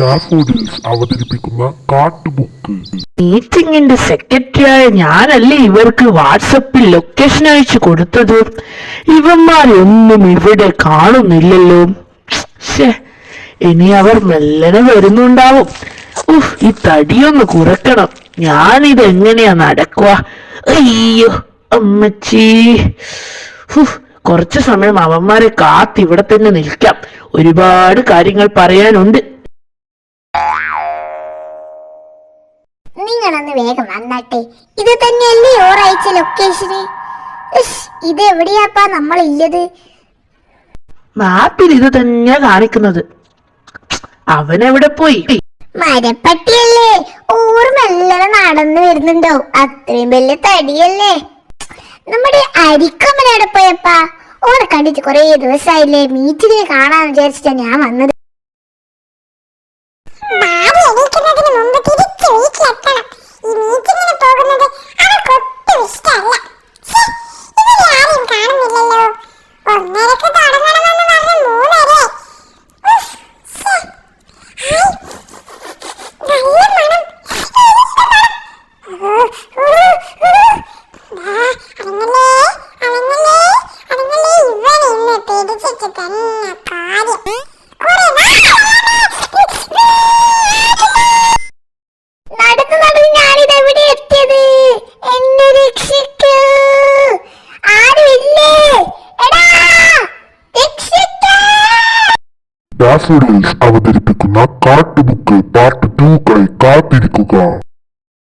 Daffodils അവതരിപ്പിക്കുന്ന കാട്ടുബുക്ക്. മീറ്റിംഗിന്റെ സെക്രട്ടറിയായ ഞാനല്ലേ ഇവർക്ക് വാട്സപ്പിൽ ലൊക്കേഷൻ അയച്ചു കൊടുത്തത്? ഇവന്മാരൊന്നും ഇവിടെ കാണുന്നില്ലല്ലോ. ഇനി അവർ മെല്ലനെ വരുന്നുണ്ടാവും. ഉഫ് ഈ തടിയൊന്ന് കുറക്കണം. ഞാനിത് എങ്ങനെയാ നടക്കുക അയ്യോ അമ്മച്ചി. ഉഫ്, കുറച്ചു സമയം അവന്മാരെ കാത്തിവിടെ തന്നെ നിൽക്കാം. ഒരുപാട് കാര്യങ്ങൾ പറയാനുണ്ട്. നിങ്ങളൊന്ന് വേഗം വന്നാട്ടെ. ഇത് തന്നെയല്ലേ ഓറയച്ച ലൊക്കേഷന് ഇത് എവിടെയാപ്പാ നമ്മൾ നമ്മളില്ലത്? മാപ്പിൽ ഇത് തന്നെയാ കാണിക്കുന്നത്. അവൻ എവിടെ പോയി? മരപ്പട്ടിയല്ലേ? ഓർമ്മല്ലനെ നടന്നു വരുന്നുണ്ടോ? അത്രയും വലിയ തടിയല്ലേ? നമ്മുടെ അരിക്കൊമ്പൻ പോയപ്പാ. ഓരെ കണ്ടിട്ട് കൊറേ ദിവസമായില്ലേ മീറ്റിനെ കാണാന്ന് വിചാരിച്ചിട്ടാ ഞാൻ വന്നത്. ഡാഫോഡിൽസ് അവതരിപ്പിക്കുന്ന കാട്ടുബുക്ക് പാർട്ട് ടൂക്കായി കാത്തിരിക്കുക